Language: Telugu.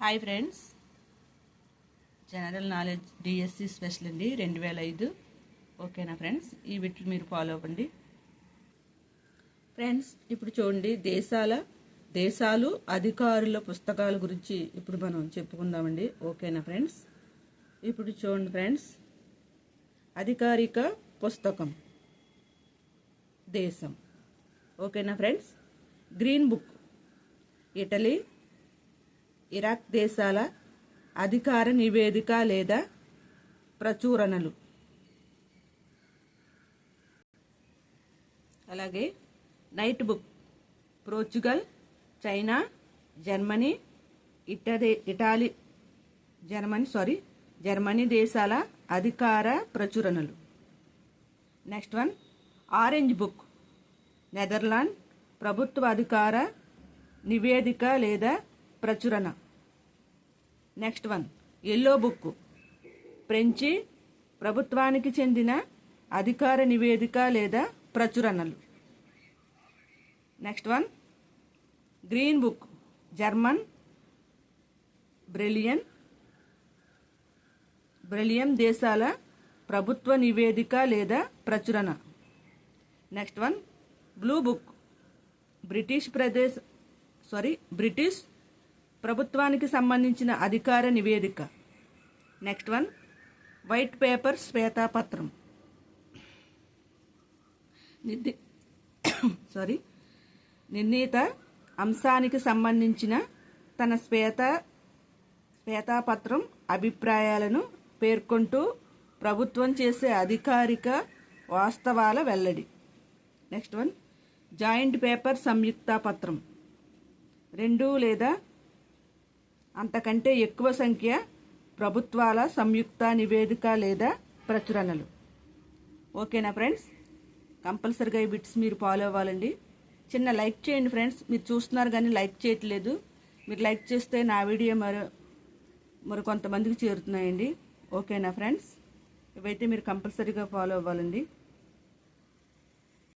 Hi friends. General knowledge DSC special అండి రెండు వేల ఐదు. ఓకేనా ఫ్రెండ్స్? ఈ వీటిని మీరు ఫాలో అవ్వండి. ఫ్రెండ్స్ ఇప్పుడు చూడండి దేశాల దేశాలు అధికారుల పుస్తకాల గురించి ఇప్పుడు మనం చెప్పుకుందామండి. ఓకేనా ఫ్రెండ్స్? ఇప్పుడు చూడండి ఫ్రెండ్స్. అధికారిక పుస్తకం. దేశం. ఓకేనా friends? Green book. Italy Iraq దేశాల అధికార నివేదిక లేదా ప్రచురణలు. అలాగే white book Portugal China Germany Italy Italy Germany sorry Germany దేశాల అధికార ప్రచురణలు. Next one orange book Netherland ప్రభుత్వ అధికార నివేదిక లేదా ప్రచురణ. Next one yellow book French ప్రభుత్వానికి చెందిన అధికార నివేదిక లేదా ప్రచురణలు. Next one green book German బ్రెలియన్ బ్రెలియం దేశాల ప్రభుత్వ నివేదిక లేదా ప్రచురణ. Next one blue book British Pradesh sorry British ప్రభుత్వానికి సంబంధించిన అధికార నివేదిక. నెక్స్ట్ వన్ వైట్ పేపర్ శ్వేతాపత్రం. నిర్ది సారీ నిర్ణీత అంశానికి సంబంధించిన తన శ్వేత శ్వేతాపత్రం అభిప్రాయాలను పేర్కొంటూ ప్రభుత్వం చేసే అధికారిక వాస్తవాల వెల్లడి. నెక్స్ట్ వన్ జాయింట్ పేపర్ సంయుక్త పత్రం. రెండు లేదా అంతకంటే ఎక్కువ సంఖ్య ప్రభుత్వాల సంయుక్త నివేదిక లేదా ప్రచురణలు. ఓకేనా ఫ్రెండ్స్? కంపల్సరిగా ఈ బిట్స్ మీరు ఫాలో అవ్వాలండి. చిన్న లైక్ చేయండి ఫ్రెండ్స్. మీరు చూస్తున్నారు కానీ లైక్ చేయట్లేదు. మీరు లైక్ చేస్తే నా వీడియో మరో మరి కొంతమందికి చేరుతున్నాయండి. ఓకేనా ఫ్రెండ్స్? ఇవైతే మీరు కంపల్సరీగా ఫాలో అవ్వాలండి.